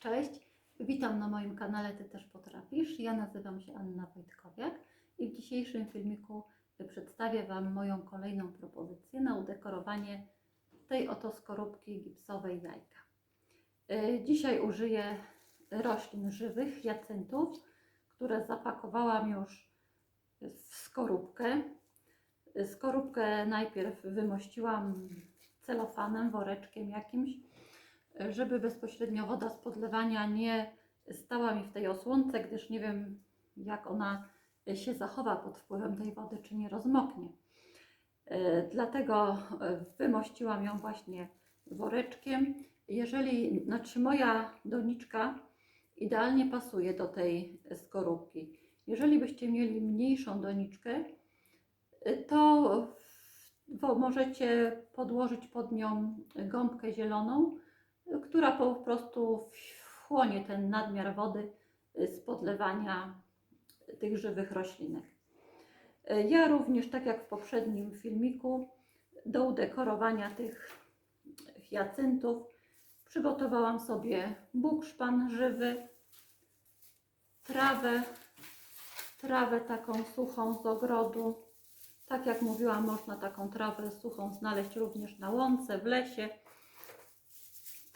Cześć, witam na moim kanale Ty też potrafisz. Ja nazywam się Anna Wojtkowiak i w dzisiejszym filmiku przedstawię Wam moją kolejną propozycję na udekorowanie tej oto skorupki gipsowej jajka. E, Dzisiaj użyję roślin żywych, hiacyntów, które zapakowałam już w skorupkę. Skorupkę najpierw wymościłam celofanem, woreczkiem jakimś, żeby bezpośrednio woda z podlewania nie stała mi w tej osłonce, gdyż nie wiem, jak ona się zachowa pod wpływem tej wody, czy nie rozmoknie. E, Dlatego e, wymościłam ją właśnie woreczkiem. Jeżeli, znaczy moja doniczka idealnie pasuje do tej skorupki. Jeżeli byście mieli mniejszą doniczkę, e, to możecie podłożyć pod nią gąbkę zieloną, która po prostu wchłonie ten nadmiar wody z podlewania tych żywych roślinek. Ja również, tak jak w poprzednim filmiku, do udekorowania tych hiacyntów przygotowałam sobie bukszpan żywy, trawę, trawę taką suchą z ogrodu. Tak jak mówiłam, można taką trawę suchą znaleźć również na łące, w lesie.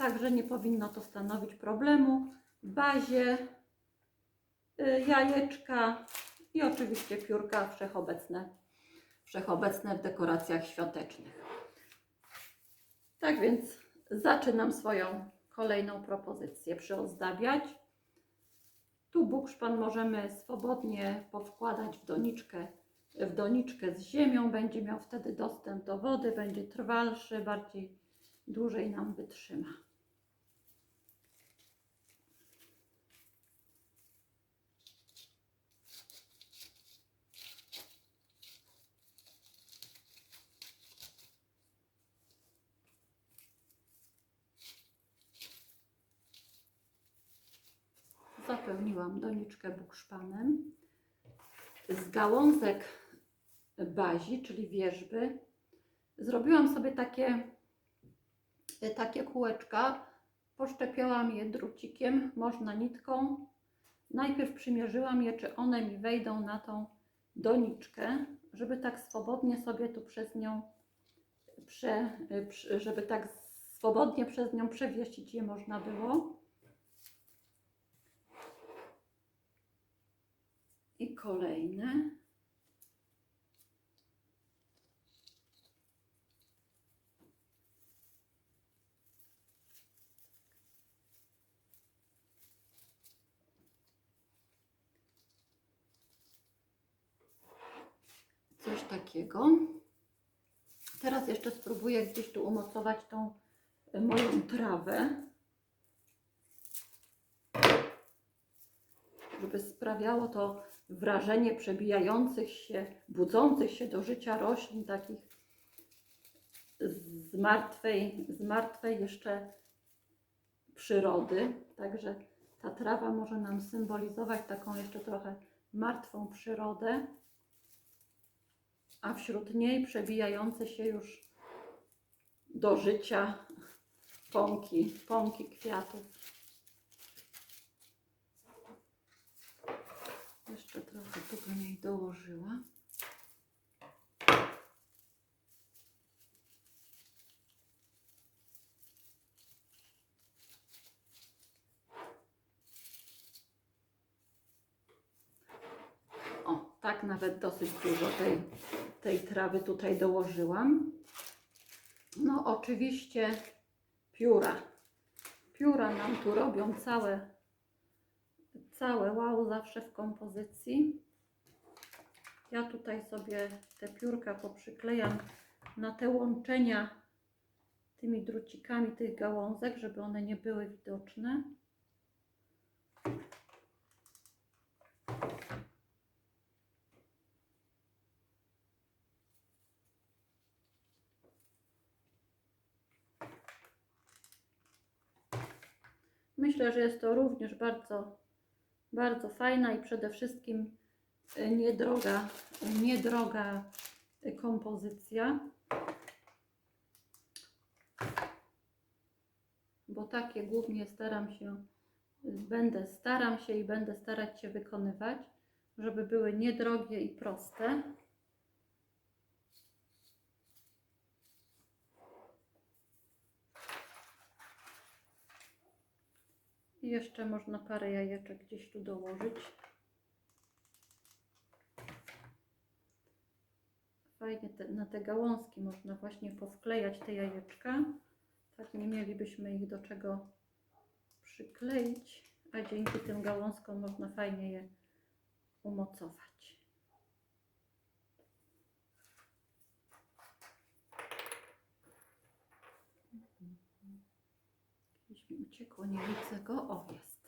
Także nie powinno to stanowić problemu. W bazie y, jajeczka i oczywiście piórka wszechobecne, wszechobecne w dekoracjach świątecznych. Tak więc zaczynam swoją kolejną propozycję przyozdabiać. Tu bukszpan możemy swobodnie powkładać w doniczkę, w doniczkę z ziemią. Będzie miał wtedy dostęp do wody, będzie trwalszy, bardziej dłużej nam wytrzyma. Zapełniłam doniczkę bukszpanem. Z gałązek bazi, czyli wierzby, zrobiłam sobie takie, takie kółeczka. Poszczepiałam je drucikiem, można nitką. Najpierw przymierzyłam je, czy one mi wejdą na tą doniczkę, żeby tak swobodnie sobie tu przez nią, prze- żeby tak swobodnie przez nią przewiesić je można było. I kolejne. Coś takiego. Teraz jeszcze spróbuję gdzieś tu umocować tą e, moją trawę. Żeby sprawiało to wrażenie przebijających się, budzących się do życia roślin, takich z martwej, z martwej jeszcze przyrody. Także ta trawa może nam symbolizować taką jeszcze trochę martwą przyrodę, a wśród niej przebijające się już do życia pąki, pąki kwiatów. Jeszcze trochę tu do niej dołożyła. O, tak nawet dosyć dużo tej, tej trawy tutaj dołożyłam. No oczywiście pióra. Pióra nam tu robią całe całe wow zawsze w kompozycji. Ja tutaj sobie te piórka poprzyklejam na te łączenia tymi drucikami tych gałązek, żeby one nie były widoczne. Myślę, że jest to również bardzo bardzo fajna i przede wszystkim e, niedroga, niedroga e, kompozycja. Bo takie głównie staram się będę, staram się i będę starać się wykonywać, żeby były niedrogie i proste. I jeszcze można parę jajeczek gdzieś tu dołożyć. Fajnie te, na te gałązki można właśnie powklejać te jajeczka. Tak nie mielibyśmy ich do czego przykleić, a dzięki tym gałązkom można fajnie je umocować. Mi uciekło, nie widzę go. O, jest.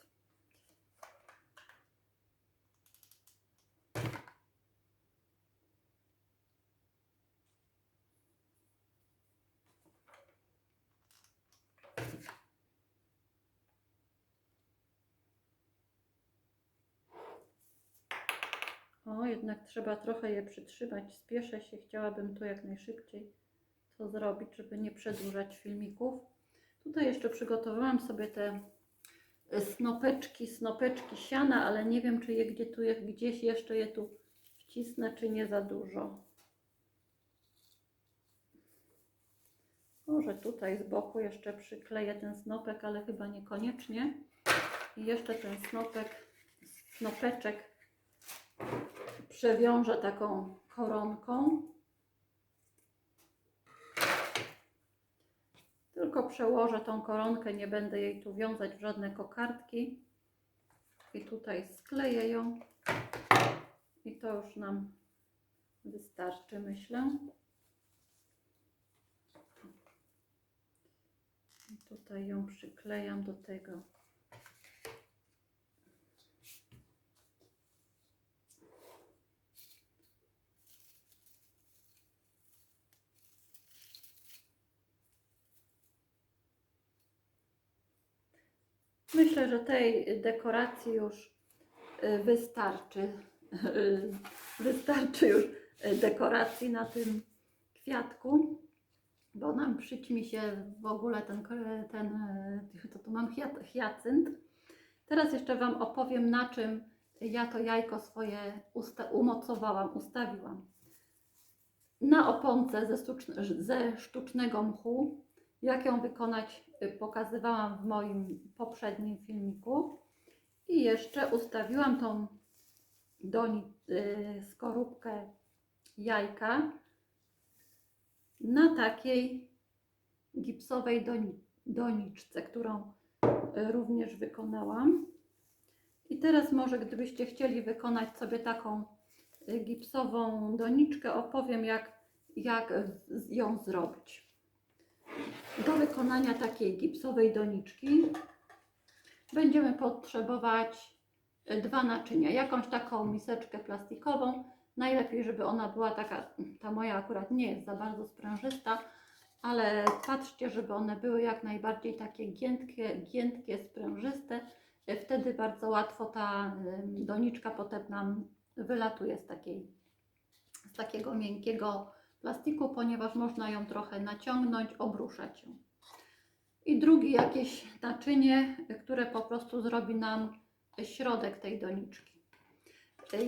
O, jednak trzeba trochę je przytrzymać. Spieszę się, chciałabym tu jak najszybciej to zrobić, żeby nie przedłużać filmików. Tutaj jeszcze przygotowałam sobie te e, snopeczki, snopeczki siana, ale nie wiem, czy je gdzie tu, gdzieś jeszcze je tu wcisnę, czy nie za dużo. Może tutaj z boku jeszcze przykleję ten snopek, ale chyba niekoniecznie. I jeszcze ten snopek, snopeczek przewiążę taką koronką. Tylko przełożę tą koronkę, nie będę jej tu wiązać w żadne kokardki. I tutaj skleję ją. I to już nam wystarczy, myślę. I tutaj ją przyklejam do tego. Myślę, że tej dekoracji już y, wystarczy. Wystarczy już dekoracji na tym kwiatku, bo nam przyćmi się w ogóle ten, ten y, to tu mam hiacynt. Teraz jeszcze Wam opowiem, na czym ja to jajko swoje usta- umocowałam, ustawiłam. Na oponce ze, sztuczn- ze sztucznego mchu jak ją wykonać, y, pokazywałam w moim poprzednim filmiku. I jeszcze ustawiłam tą doni, y, skorupkę jajka na takiej gipsowej doni, doniczce, którą y, również wykonałam. I teraz może gdybyście chcieli wykonać sobie taką y, gipsową doniczkę, opowiem jak, jak ją zrobić. Do wykonania takiej gipsowej doniczki będziemy potrzebować e, dwa naczynia. Jakąś taką miseczkę plastikową. Najlepiej, żeby ona była taka, ta moja akurat nie jest za bardzo sprężysta, ale patrzcie, żeby one były jak najbardziej takie giętkie, giętkie sprężyste. E, Wtedy bardzo łatwo ta doniczka potem nam wylatuje z, takiej, z takiego miękkiego plastiku, ponieważ można ją trochę naciągnąć, obruszać ją. I drugie jakieś naczynie, które po prostu zrobi nam środek tej doniczki.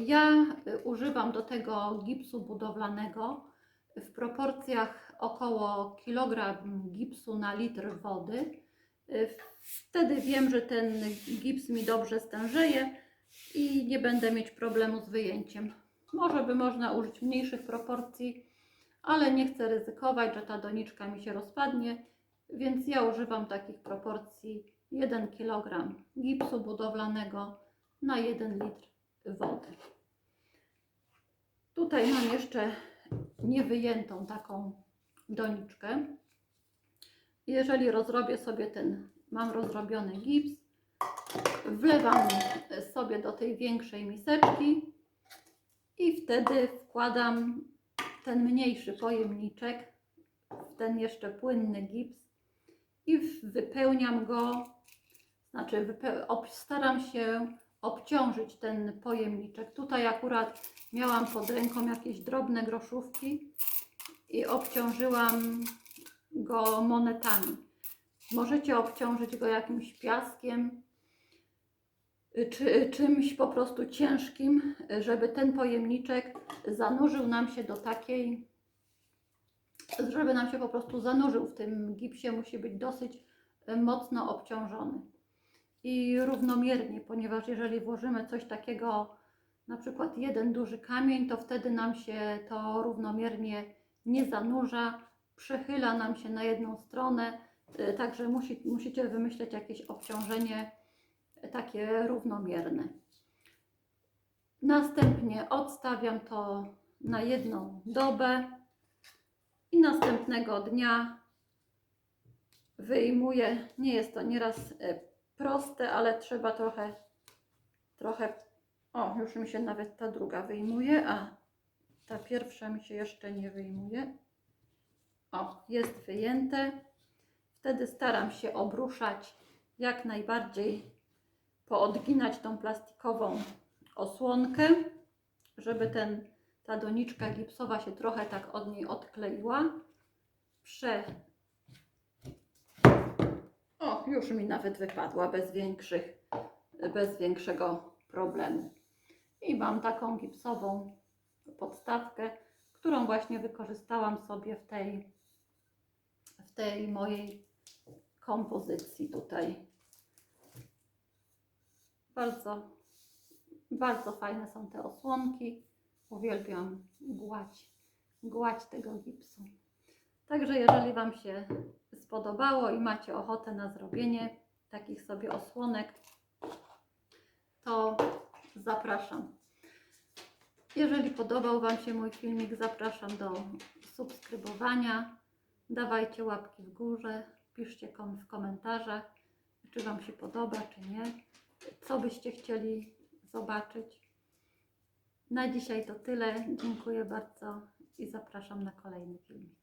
Ja używam do tego gipsu budowlanego w proporcjach około kilogram gipsu na litr wody. Wtedy wiem, że ten gips mi dobrze stężeje i nie będę mieć problemu z wyjęciem. Może by można użyć mniejszych proporcji, ale nie chcę ryzykować, że ta doniczka mi się rozpadnie, więc ja używam takich proporcji 1 kg gipsu budowlanego na 1 litr wody. Tutaj mam jeszcze niewyjętą taką doniczkę. Jeżeli rozrobię sobie ten, mam rozrobiony gips, wlewam sobie do tej większej miseczki i wtedy wkładam ten mniejszy pojemniczek ten jeszcze płynny gips i wypełniam go, znaczy staram się obciążyć ten pojemniczek. Tutaj akurat miałam pod ręką jakieś drobne groszówki i obciążyłam go monetami. Możecie obciążyć go jakimś piaskiem, czy, czymś po prostu ciężkim, y, żeby ten pojemniczek zanurzył nam się do takiej, żeby nam się po prostu zanurzył w tym gipsie, musi być dosyć y, mocno obciążony. I równomiernie, ponieważ jeżeli włożymy coś takiego, na przykład jeden duży kamień, to wtedy nam się to równomiernie nie zanurza, przechyla nam się na jedną stronę, y, także musi, musicie wymyśleć jakieś obciążenie y, takie równomierne. Następnie odstawiam to na jedną dobę i następnego dnia wyjmuję. Nie jest to nieraz y, proste, ale trzeba trochę, trochę. O, już mi się nawet ta druga wyjmuje, a ta pierwsza mi się jeszcze nie wyjmuje. O, jest wyjęte. Wtedy staram się obruszać jak najbardziej, poodginać tą plastikową osłonkę, żeby ten, ta doniczka gipsowa się trochę tak od niej odkleiła. Prze... O, już mi nawet wypadła bez większych, bez większego problemu. I mam taką gipsową podstawkę, którą właśnie wykorzystałam sobie w tej, w tej mojej kompozycji tutaj. Bardzo, bardzo fajne są te osłonki. Uwielbiam gładź, gładź tego gipsu. Także jeżeli Wam się spodobało i macie ochotę na zrobienie takich sobie osłonek, to zapraszam. Jeżeli podobał Wam się mój filmik, zapraszam do subskrybowania. Dawajcie łapki w górze, piszcie w komentarzach, czy Wam się podoba, czy nie. Co byście chcieli zobaczyć. Na dzisiaj to tyle. Dziękuję bardzo i zapraszam na kolejny filmik.